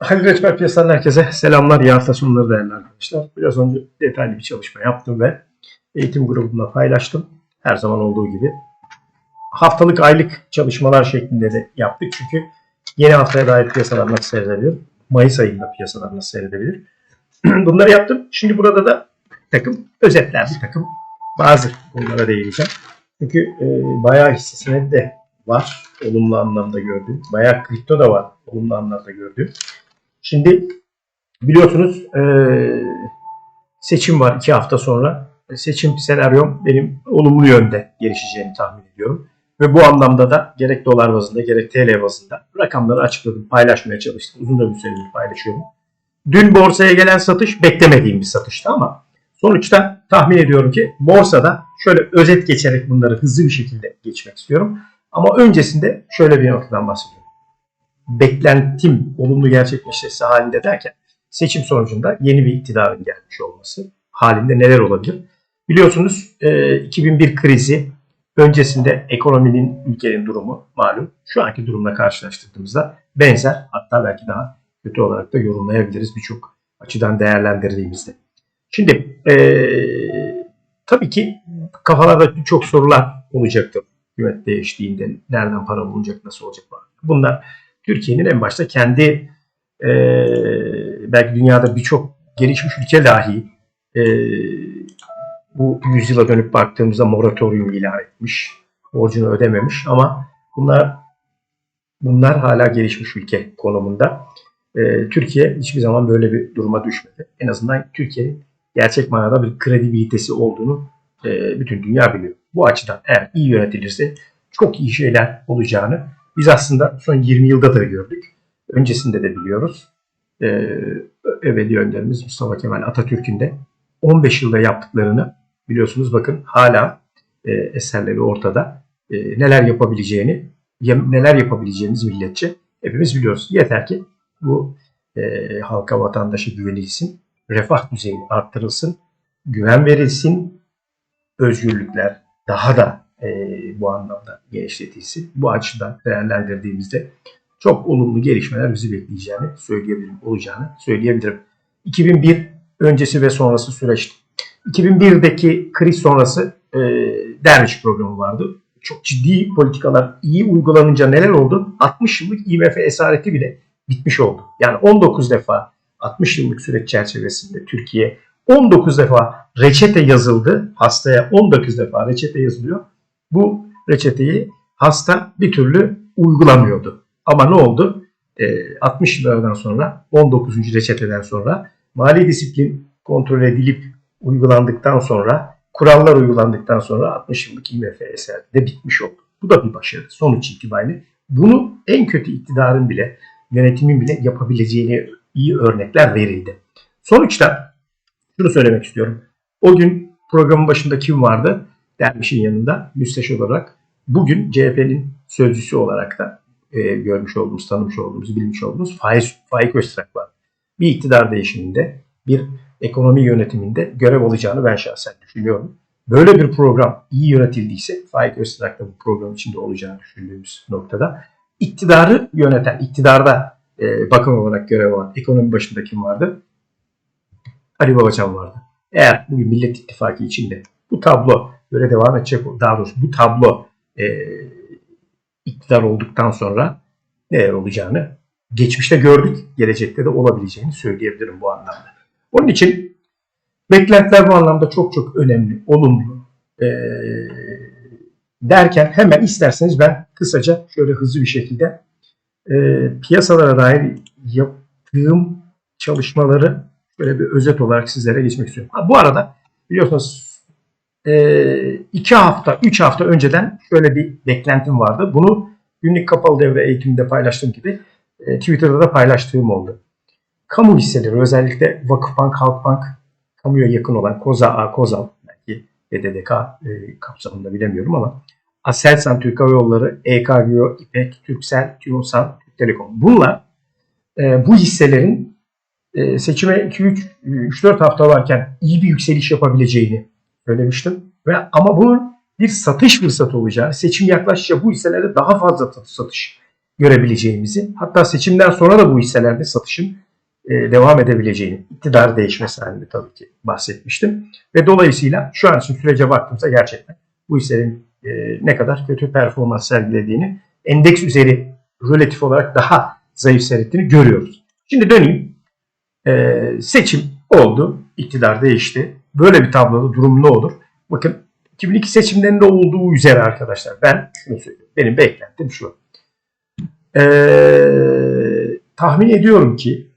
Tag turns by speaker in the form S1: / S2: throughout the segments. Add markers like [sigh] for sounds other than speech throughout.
S1: Halil Reçber Piyasadan herkese selamlar. İyi hafta sonları değerli arkadaşlar. Biraz önce detaylı bir çalışma yaptım ve eğitim grubunda paylaştım. Her zaman olduğu gibi. Haftalık aylık çalışmalar şeklinde de yaptık. Çünkü yeni haftaya dair piyasalar nasıl seyredebilir? Mayıs ayında piyasalar nasıl seyredebilir? [clears throat] Bunları yaptım. Şimdi burada da bir takım özetler, bir takım bazı konulara değineceğim. Çünkü e, bayağı hisse senedi de var. Olumlu anlamda gördüğüm. Bayağı kripto da var. Olumlu anlamda gördüğüm. Şimdi biliyorsunuz e, seçim var iki hafta sonra. Seçim senaryom benim olumlu yönde gelişeceğini tahmin ediyorum. Ve bu anlamda da gerek dolar bazında gerek TL bazında rakamları açıkladım, paylaşmaya çalıştım. Uzun da bir süredir paylaşıyorum. Dün borsaya gelen satış beklemediğim bir satıştı ama sonuçta tahmin ediyorum ki borsada şöyle özet geçerek bunları hızlı bir şekilde geçmek istiyorum. Ama öncesinde şöyle bir noktadan bahsediyorum beklentim olumlu gerçekleşmesi halinde derken seçim sonucunda yeni bir iktidarın gelmiş olması halinde neler olabilir? Biliyorsunuz e, 2001 krizi öncesinde ekonominin, ülkenin durumu malum. Şu anki durumla karşılaştırdığımızda benzer hatta belki daha kötü olarak da yorumlayabiliriz birçok açıdan değerlendirdiğimizde. Şimdi e, tabii ki kafalarda birçok sorular olacaktır. Hükümet değiştiğinde nereden para bulunacak, nasıl olacak. Bunlar Türkiye'nin en başta kendi e, belki dünyada birçok gelişmiş ülke dahi e, bu yüzyıla dönüp baktığımızda moratorium ilan etmiş, borcunu ödememiş ama bunlar bunlar hala gelişmiş ülke konumunda. E, Türkiye hiçbir zaman böyle bir duruma düşmedi. En azından Türkiye'nin gerçek manada bir kredibilitesi olduğunu e, bütün dünya biliyor. Bu açıdan eğer iyi yönetilirse çok iyi şeyler olacağını biz aslında son 20 yılda da gördük. Öncesinde de biliyoruz. Ee, ebedi önderimiz Mustafa Kemal Atatürk'ün de 15 yılda yaptıklarını biliyorsunuz bakın hala e, eserleri ortada. E, neler yapabileceğini, ya, neler yapabileceğimiz milletçe hepimiz biliyoruz. Yeter ki bu e, halka vatandaşa güvenilsin, refah düzeyi arttırılsın, güven verilsin, özgürlükler daha da e, bu anlamda genişletilsin. Bu açıdan değerlendirdiğimizde çok olumlu gelişmeler bizi bekleyeceğini söyleyebilirim, olacağını söyleyebilirim. 2001 öncesi ve sonrası süreçti. 2001'deki kriz sonrası e, derviş programı vardı. Çok ciddi politikalar iyi uygulanınca neler oldu? 60 yıllık IMF esareti bile bitmiş oldu. Yani 19 defa 60 yıllık süreç çerçevesinde Türkiye 19 defa reçete yazıldı. Hastaya 19 defa reçete yazılıyor bu reçeteyi hasta bir türlü uygulamıyordu. Ama ne oldu? E, 60 yıllardan sonra 19. reçeteden sonra mali disiplin kontrol edilip uygulandıktan sonra kurallar uygulandıktan sonra 60 yıllık IMF eseri de bitmiş oldu. Bu da bir başarı. Sonuç itibariyle bunu en kötü iktidarın bile yönetimin bile yapabileceğini iyi örnekler verildi. Sonuçta şunu söylemek istiyorum. O gün programın başında kim vardı? Derviş'in yanında müsteşar olarak bugün CHP'nin sözcüsü olarak da e, görmüş olduğumuz, tanımış olduğumuz, bilmiş olduğumuz Faik, Faik Öztürk var. Bir iktidar değişiminde, bir ekonomi yönetiminde görev alacağını ben şahsen düşünüyorum. Böyle bir program iyi yönetildiyse Faik Öztürk da bu program içinde olacağını düşündüğümüz noktada iktidarı yöneten, iktidarda e, bakan olarak görev alan ekonomi başında kim vardı? Ali Babacan vardı. Eğer bugün Millet İttifakı içinde bu tablo böyle devam edecek. Daha doğrusu bu tablo e, iktidar olduktan sonra neler olacağını geçmişte gördük. Gelecekte de olabileceğini söyleyebilirim bu anlamda. Onun için beklentiler bu anlamda çok çok önemli, olumlu. E, derken hemen isterseniz ben kısaca şöyle hızlı bir şekilde e, piyasalara dair yaptığım çalışmaları böyle bir özet olarak sizlere geçmek istiyorum. Ha, bu arada biliyorsunuz e, iki hafta, üç hafta önceden şöyle bir beklentim vardı. Bunu günlük kapalı devre eğitiminde paylaştığım gibi e, Twitter'da da paylaştığım oldu. Kamu hisseleri özellikle Vakıfbank, Halkbank, kamuya yakın olan Koza A, Kozal, belki BDDK e, kapsamında bilemiyorum ama Aselsan, Türk Hava Yolları, EKGO, İPEK, Türksel, TÜOSAN, Türk Telekom. Bunlar e, bu hisselerin e, seçime 2-3-4 hafta varken iyi bir yükseliş yapabileceğini söylemiştim. Ve ama bunun bir satış fırsatı olacağı, seçim yaklaştıkça bu hisselerde daha fazla satış görebileceğimizi hatta seçimden sonra da bu hisselerde satışın e, devam edebileceğini, iktidar değişmesi halinde tabii ki bahsetmiştim. Ve dolayısıyla şu an için sürece baktığımızda gerçekten bu hisselerin e, ne kadar kötü performans sergilediğini, endeks üzeri relatif olarak daha zayıf seyrettiğini görüyoruz. Şimdi döneyim. E, seçim oldu, iktidar değişti. Böyle bir tabloda durum ne olur? Bakın 2002 seçimlerinde olduğu üzere arkadaşlar ben şunu söylüyorum. Benim beklentim şu. Ee, tahmin ediyorum ki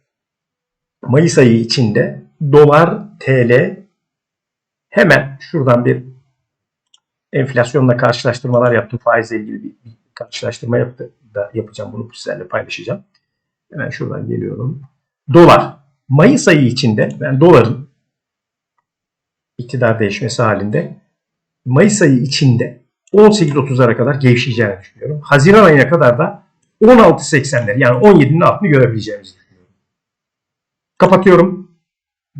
S1: Mayıs ayı içinde dolar TL hemen şuradan bir enflasyonla karşılaştırmalar yaptım. Faizle ilgili bir, bir karşılaştırma yaptı da yapacağım. Bunu sizlerle paylaşacağım. Hemen şuradan geliyorum. Dolar. Mayıs ayı içinde ben doların iktidar değişmesi halinde Mayıs ayı içinde 18.30'lara kadar gevşeyeceğini düşünüyorum. Haziran ayına kadar da 16.80'ler yani 17'nin altını görebileceğimizi düşünüyorum. Kapatıyorum.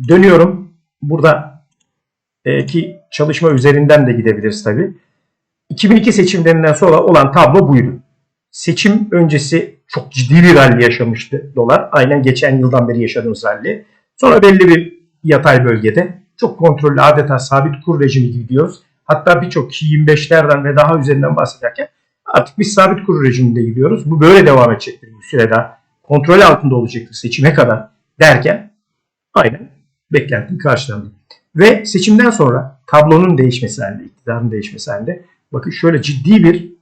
S1: Dönüyorum. Burada e, ki çalışma üzerinden de gidebiliriz tabi. 2002 seçimlerinden sonra olan tablo buydu. Seçim öncesi çok ciddi bir rally yaşamıştı dolar. Aynen geçen yıldan beri yaşadığımız rally. Sonra belli bir yatay bölgede çok kontrollü adeta sabit kur rejimi gidiyoruz. Hatta birçok 25'lerden ve daha üzerinden bahsederken artık biz sabit kur rejiminde gidiyoruz. Bu böyle devam edecektir bir süre daha. Kontrol altında olacaktır seçime kadar derken aynen beklentim karşılandı. Ve seçimden sonra tablonun değişmesi halinde, iktidarın değişmesi halinde bakın şöyle ciddi bir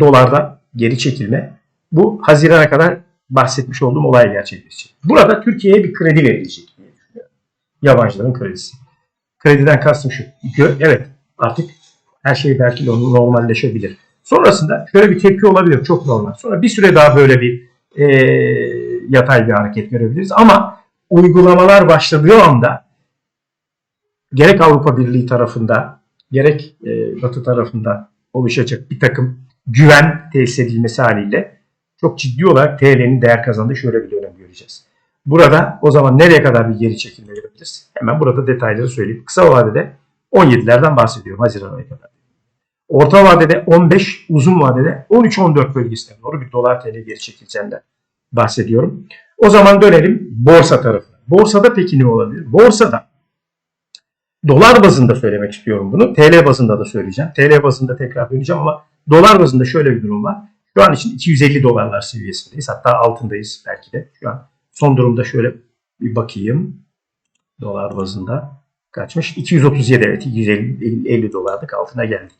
S1: dolarda geri çekilme. Bu Haziran'a kadar bahsetmiş olduğum olay gerçekleşecek. Burada Türkiye'ye bir kredi verilecek. Yabancıların kredisi. Krediden kastım şu. Evet artık her şey belki normalleşebilir. Sonrasında şöyle bir tepki olabilir. Çok normal. Sonra bir süre daha böyle bir e, yatay bir hareket görebiliriz. Ama uygulamalar başladığı anda gerek Avrupa Birliği tarafında gerek e, Batı tarafında oluşacak bir takım güven tesis edilmesi haliyle çok ciddi olarak TL'nin değer kazandığı şöyle bir dönem göreceğiz. Burada o zaman nereye kadar bir geri çekilme görebiliriz? Hemen burada detayları söyleyeyim. Kısa vadede 17'lerden bahsediyorum Haziran ayı kadar. Orta vadede 15, uzun vadede 13-14 bölgesine doğru bir dolar TL geri çekileceğinden bahsediyorum. O zaman dönelim borsa tarafına. Borsada peki ne olabilir? Borsada dolar bazında söylemek istiyorum bunu. TL bazında da söyleyeceğim. TL bazında tekrar döneceğim ama dolar bazında şöyle bir durum var. Şu an için 250 dolarlar seviyesindeyiz. Hatta altındayız belki de. Şu an son durumda şöyle bir bakayım. Dolar bazında kaçmış? 237 evet 250 dolarlık altına geldik.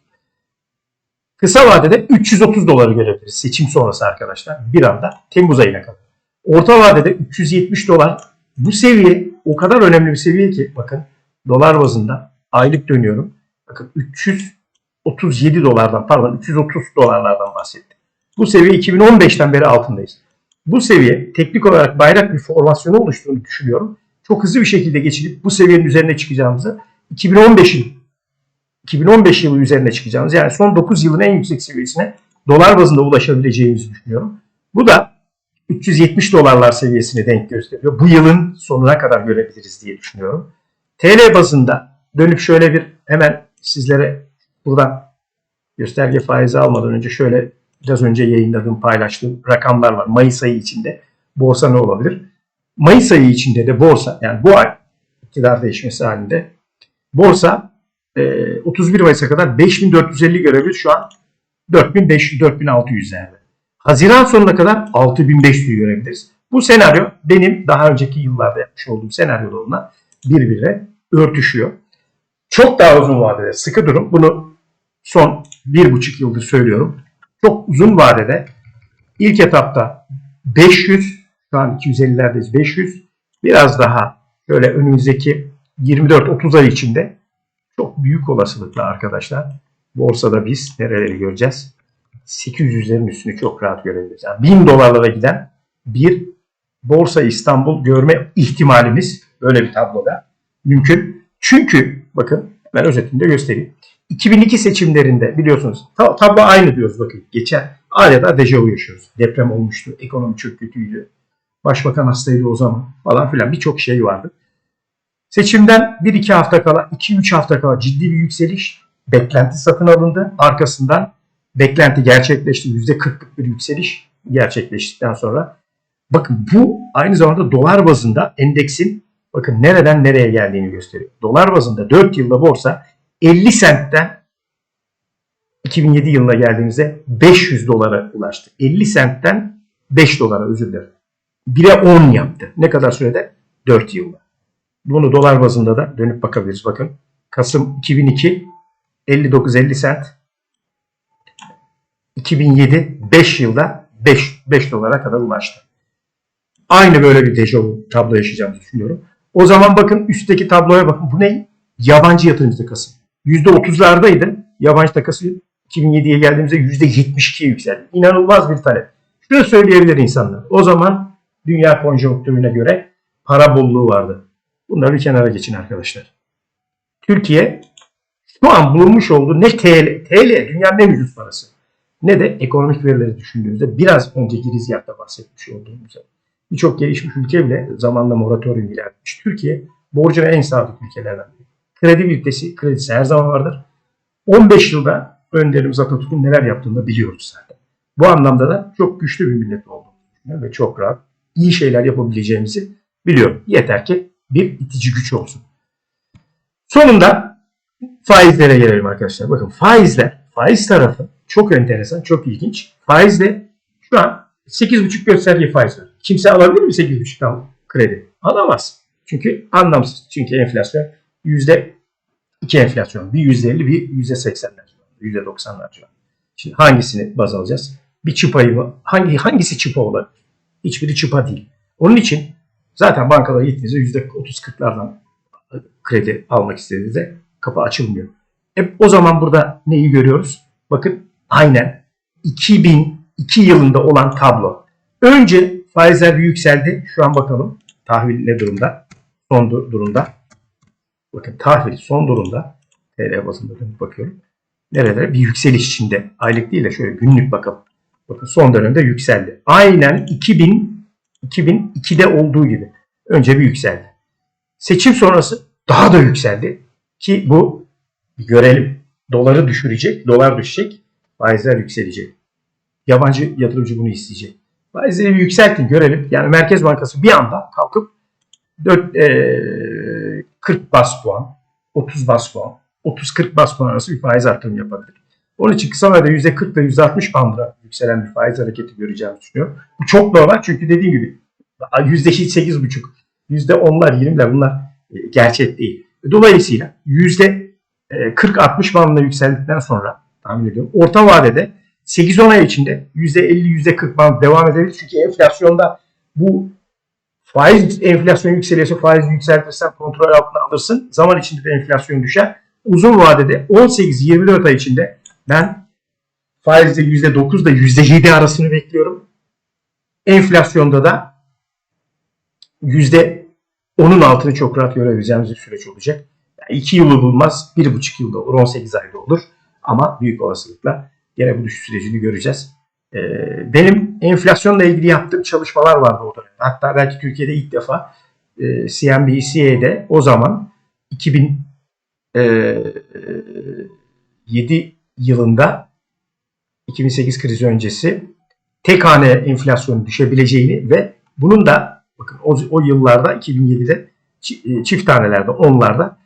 S1: Kısa vadede 330 doları görebiliriz seçim sonrası arkadaşlar. Bir anda Temmuz ayına kadar. Orta vadede 370 dolar. Bu seviye o kadar önemli bir seviye ki bakın dolar bazında aylık dönüyorum. Bakın 337 dolardan pardon 330 dolarlardan bahsettim. Bu seviye 2015'ten beri altındayız. Bu seviye teknik olarak bayrak bir formasyonu oluştuğunu düşünüyorum. Çok hızlı bir şekilde geçilip bu seviyenin üzerine çıkacağımızı 2015'in 2015 yılı üzerine çıkacağımız yani son 9 yılın en yüksek seviyesine dolar bazında ulaşabileceğimizi düşünüyorum. Bu da 370 dolarlar seviyesine denk gösteriyor. Bu yılın sonuna kadar görebiliriz diye düşünüyorum. TL bazında dönüp şöyle bir hemen sizlere buradan gösterge faizi almadan önce şöyle biraz önce yayınladığım paylaştığım rakamlar var. Mayıs ayı içinde borsa ne olabilir? Mayıs ayı içinde de borsa yani bu ay iktidar değişmesi halinde borsa 31 Mayıs'a kadar 5450 görebilir. Şu an 4500 4600'lerde. Haziran sonuna kadar 6500'ü görebiliriz. Bu senaryo benim daha önceki yıllarda yapmış olduğum senaryolarımla birbirine örtüşüyor. Çok daha uzun vadede sıkı durum. Bunu son bir buçuk yıldır söylüyorum. Çok uzun vadede ilk etapta 500 şu an 250'lerdeyiz 500 biraz daha şöyle önümüzdeki 24-30 ay içinde çok büyük olasılıkla arkadaşlar borsada biz nereleri göreceğiz? 800'lerin üstünü çok rahat görebiliriz. Yani 1000 dolarlara giden bir Borsa İstanbul görme ihtimalimiz böyle bir tabloda mümkün. Çünkü bakın ben özetinde göstereyim. 2002 seçimlerinde biliyorsunuz tablo aynı diyoruz bakın. Geçen adeta dejavu yaşıyoruz. Deprem olmuştu. Ekonomi çok kötüydü. Başbakan hastaydı o zaman falan filan birçok şey vardı. Seçimden 1-2 hafta kala, 2-3 hafta kala ciddi bir yükseliş beklenti satın alındı. Arkasından beklenti gerçekleşti. %40'lık bir yükseliş gerçekleştikten sonra bakın bu aynı zamanda dolar bazında endeksin bakın nereden nereye geldiğini gösteriyor. Dolar bazında 4 yılda borsa 50 sentten 2007 yılına geldiğimizde 500 dolara ulaştı. 50 sentten 5 dolara özür dilerim. 1'e 10 yaptı. Ne kadar sürede? 4 yılda. Bunu dolar bazında da dönüp bakabiliriz. Bakın Kasım 2002 59-50 sent 2007 5 yılda 5, 5 dolara kadar ulaştı. Aynı böyle bir dejavu tablo yaşayacağımızı düşünüyorum. O zaman bakın üstteki tabloya bakın. Bu ne? Yabancı yatırımcı takası. %30'lardaydı. Yabancı takası 2007'ye geldiğimizde %72'ye yükseldi. İnanılmaz bir talep. Şunu söyleyebilir insanlar. O zaman dünya konjonktürüne göre para bolluğu vardı. Bunları bir kenara geçin arkadaşlar. Türkiye şu an bulunmuş olduğu ne TL, TL dünyanın en ucuz parası ne de ekonomik verileri düşündüğümüzde biraz önceki Rizyat'ta bahsetmiş olduğumuz. Birçok gelişmiş ülke bile zamanla moratorium ilan etmiş. Türkiye borcuna en sadık ülkelerden biri. Kredi bilitesi, kredisi her zaman vardır. 15 yılda önderimiz Atatürk'ün neler yaptığını da biliyoruz zaten. Bu anlamda da çok güçlü bir millet olduğunu ve çok rahat iyi şeyler yapabileceğimizi biliyorum. Yeter ki bir itici güç olsun. Sonunda faizlere gelelim arkadaşlar. Bakın faizler, faiz tarafı çok enteresan, çok ilginç. Faizde şu an 8,5 gösterge faiz var. Kimse alabilir mi 8,5'tan kredi? Alamaz. Çünkü anlamsız. Çünkü enflasyon yüzde iki enflasyon. Bir yüzde elli, bir yüzde seksenler. Yüzde doksanlar civarında. Şimdi hangisini baz alacağız? Bir çıpayı mı? Hangi, hangisi çıpa olabilir? Hiçbiri çıpa değil. Onun için zaten bankalara gittiğinizde yüzde otuz kırklardan kredi almak istediğinizde kapı açılmıyor. E, o zaman burada neyi görüyoruz? Bakın aynen 2002 yılında olan tablo. Önce faizler bir yükseldi. Şu an bakalım tahvil ne durumda? Son dur- durumda. Bakın tahvil son durumda. TL bazında bakıyorum. Nerelere? Bir yükseliş içinde. Aylık değil de şöyle günlük bakalım. Bakın son dönemde yükseldi. Aynen 2000 2002'de olduğu gibi. Önce bir yükseldi. Seçim sonrası daha da yükseldi. Ki bu bir görelim. Doları düşürecek, dolar düşecek, faizler yükselecek. Yabancı yatırımcı bunu isteyecek. Faizleri yükseltin görelim. Yani Merkez Bankası bir anda kalkıp 4, eee, 40 bas puan, 30 bas puan, 30-40 bas puan arası bir faiz artırımı yapabilir. Onun için kısa vadede %40 ve %60 bandıra yükselen bir faiz hareketi göreceğimizi düşünüyorum. Bu çok normal çünkü dediğim gibi %8,5, %10'lar, 20'ler bunlar e, gerçek değil. Dolayısıyla yüzde 40-60 bandına yükseldikten sonra tahmin ediyorum orta vadede 8-10 ay içinde %50-%40 band devam edebilir. Çünkü enflasyonda bu faiz enflasyon yükseliyorsa faiz yükseltirsen kontrol altına alırsın. Zaman içinde de enflasyon düşer. Uzun vadede 18-24 ay içinde ben faizde %9 ile %7 arasını bekliyorum. Enflasyonda da %10'un altını çok rahat görebileceğimiz bir süreç olacak. Yani 2 yılı bulmaz, 1,5 yılda olur, 18 ayda olur. Ama büyük olasılıkla gene bu düşüş sürecini göreceğiz. Ee, benim enflasyonla ilgili yaptığım çalışmalar vardı o dönemde. Hatta belki Türkiye'de ilk defa e, CNBC'de o zaman 2007 yılında 2008 krizi öncesi tek hane enflasyonun düşebileceğini ve bunun da bakın o, o yıllarda 2007'de çi- e, çift tanelerde onlarda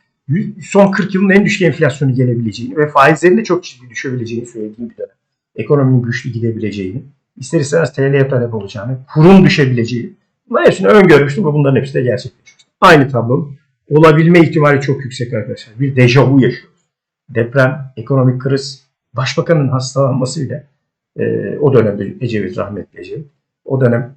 S1: son 40 yılın en düşük enflasyonu gelebileceğini ve faizlerin de çok ciddi düşebileceğini söylediğim bir dönem. Ekonominin güçlü gidebileceğini, ister istemez TL'ye talep olacağını, kurun düşebileceğini. Bunların hepsini öngörmüştüm ve bunların hepsi de gerçekleşmişti. Aynı tablonun olabilme ihtimali çok yüksek arkadaşlar. Bir dejavu yaşıyoruz. Deprem, ekonomik kriz, başbakanın hastalanmasıyla e, o dönemde Ecevit rahmetli Ecevit. O dönem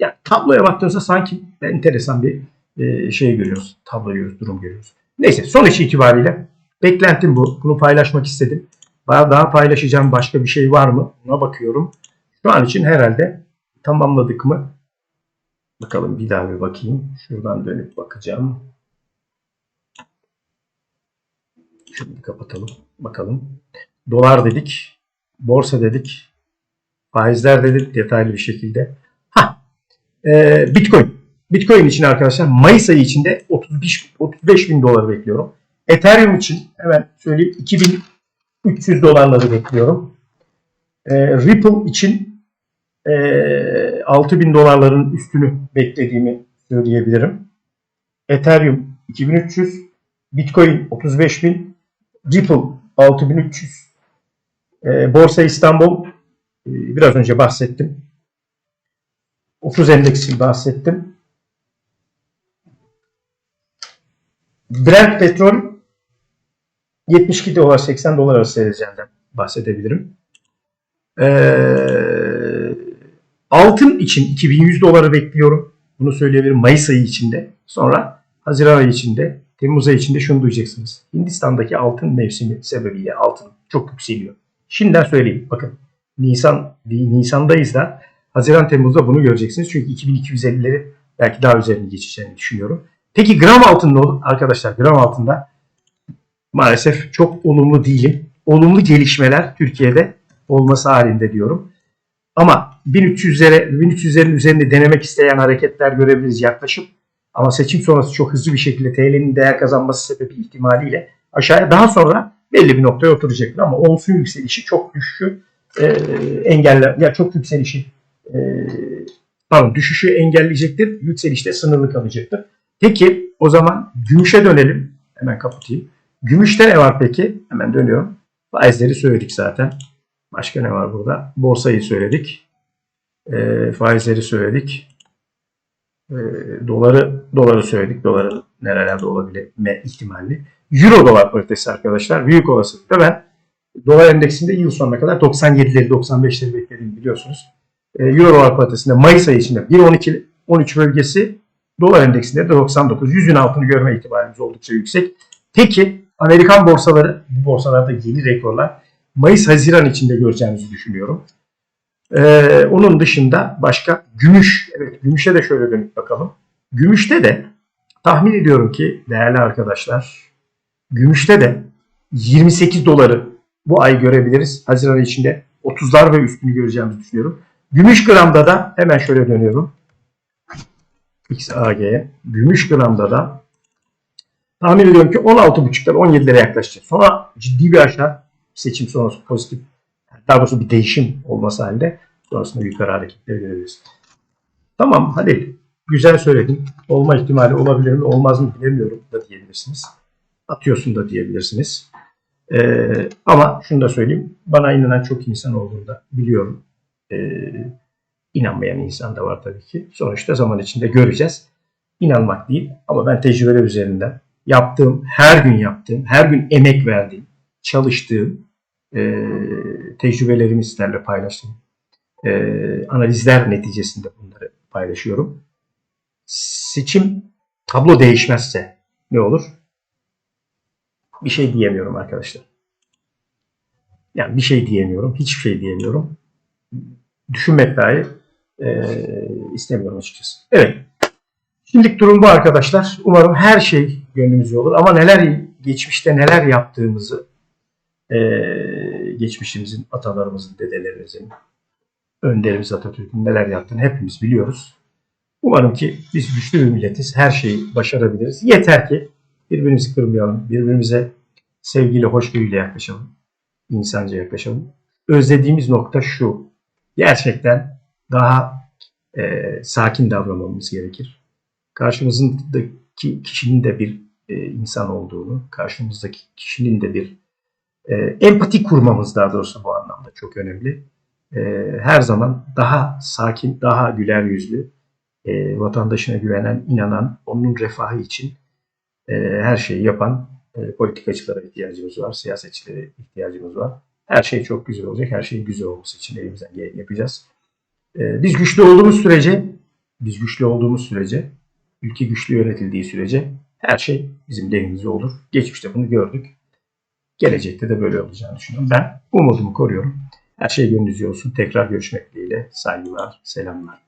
S1: yani tabloya baktığımızda sanki enteresan bir e, şey görüyoruz. Tablo durum görüyoruz. Neyse sonuç itibariyle beklentim bu. Bunu paylaşmak istedim. Daha, paylaşacağım başka bir şey var mı? Buna bakıyorum. Şu an için herhalde tamamladık mı? Bakalım bir daha bir bakayım. Şuradan dönüp bakacağım. Şunu kapatalım. Bakalım. Dolar dedik. Borsa dedik. Faizler dedik detaylı bir şekilde. Ha, e, Bitcoin. Bitcoin için arkadaşlar Mayıs ayı içinde 35, 35 bin dolar bekliyorum. Ethereum için hemen söyleyeyim 2300 dolarları bekliyorum. E, Ripple için e, 6000 dolarların üstünü beklediğimi söyleyebilirim. Ethereum 2300, Bitcoin 35000, Ripple 6300, e, Borsa İstanbul e, biraz önce bahsettim. 30 endeksi bahsettim. Brent petrol 72 dolar 80 dolar arası seyredeceğinden bahsedebilirim. Ee, altın için 2100 doları bekliyorum. Bunu söyleyebilirim Mayıs ayı içinde. Sonra Haziran ayı içinde, Temmuz ayı içinde şunu duyacaksınız. Hindistan'daki altın mevsimi sebebiyle altın çok yükseliyor. Şimdiden söyleyeyim. Bakın Nisan Nisan'dayız da Haziran Temmuz'da bunu göreceksiniz. Çünkü 2250'leri belki daha üzerine geçeceğini düşünüyorum. Peki gram altın ne olur? Arkadaşlar gram altında maalesef çok olumlu değilim. Olumlu gelişmeler Türkiye'de olması halinde diyorum. Ama 1300'lere 1300'lerin üzerinde denemek isteyen hareketler görebiliriz yaklaşıp ama seçim sonrası çok hızlı bir şekilde TL'nin değer kazanması sebebi ihtimaliyle aşağıya daha sonra belli bir noktaya oturacaktır ama olsun yükselişi çok düşüşü e, engeller ya çok yükselişi e, pardon düşüşü engelleyecektir. Yükselişte sınırlı kalacaktır. Peki o zaman gümüşe dönelim. Hemen kapatayım. Gümüşte ne var peki? Hemen dönüyorum. Faizleri söyledik zaten. Başka ne var burada? Borsayı söyledik. E, faizleri söyledik. E, doları doları söyledik. Doların nerelerde olabilme ihtimali. Euro dolar paritesi arkadaşlar. Büyük olasılıkla ben dolar endeksinde yıl sonuna kadar 97'leri 95'leri beklediğimi biliyorsunuz. E, Euro dolar paritesinde Mayıs ayı içinde 1.12 13 bölgesi dolar endeksinde de 99. 100'ün altını görme ihtimalimiz oldukça yüksek. Peki Amerikan borsaları, bu borsalarda yeni rekorlar Mayıs-Haziran içinde göreceğimizi düşünüyorum. Ee, onun dışında başka gümüş, evet gümüşe de şöyle dönüp bakalım. Gümüşte de tahmin ediyorum ki değerli arkadaşlar, gümüşte de 28 doları bu ay görebiliriz. Haziran içinde 30'lar ve üstünü göreceğimizi düşünüyorum. Gümüş gramda da hemen şöyle dönüyorum. XAG'ye. Gümüş gramda da tahmin ediyorum ki 16.5'lar 17'lere yaklaşacak. Sonra ciddi bir aşağı seçim sonrası pozitif daha doğrusu bir değişim olması halinde sonrasında yukarı hareketleri görebiliriz. Tamam hadi güzel söyledin. Olma ihtimali olabilir mi olmaz mı bilemiyorum da diyebilirsiniz. Atıyorsun da diyebilirsiniz. Ee, ama şunu da söyleyeyim. Bana inanan çok insan olduğunu da biliyorum. Ee, inanmayan insan da var tabii ki. Sonuçta zaman içinde göreceğiz. İnanmak değil ama ben tecrübeler üzerinden yaptığım, her gün yaptığım, her gün emek verdiğim, çalıştığım e, tecrübelerimi sizlerle paylaştım. E, analizler neticesinde bunları paylaşıyorum. Seçim tablo değişmezse ne olur? Bir şey diyemiyorum arkadaşlar. Yani bir şey diyemiyorum. Hiçbir şey diyemiyorum. Düşünmek dahi e, istemiyorum açıkçası. Evet. Şimdilik durum bu arkadaşlar. Umarım her şey gönlümüzce olur. Ama neler geçmişte neler yaptığımızı e, geçmişimizin, atalarımızın, dedelerimizin, önderimiz Atatürk'ün neler yaptığını hepimiz biliyoruz. Umarım ki biz güçlü bir milletiz. Her şeyi başarabiliriz. Yeter ki birbirimizi kırmayalım. Birbirimize sevgiyle, hoşgörüyle yaklaşalım. insanca yaklaşalım. Özlediğimiz nokta şu. Gerçekten daha e, sakin davranmamız gerekir. Karşımızdaki kişinin de bir e, insan olduğunu, karşımızdaki kişinin de bir e, empati kurmamız daha doğrusu bu anlamda çok önemli. E, her zaman daha sakin, daha güler yüzlü, e, vatandaşına güvenen, inanan, onun refahı için e, her şeyi yapan e, politikacılara ihtiyacımız var, siyasetçilere ihtiyacımız var. Her şey çok güzel olacak, her şeyin güzel olması için elimizden geleni yapacağız. E, biz güçlü olduğumuz sürece, biz güçlü olduğumuz sürece, ülke güçlü yönetildiği sürece her şey bizim lehimize olur. Geçmişte bunu gördük. Gelecekte de böyle olacağını düşünüyorum. Ben umudumu koruyorum. Her şey gönlünüzce olsun. Tekrar görüşmek dileğiyle. Saygılar, selamlar.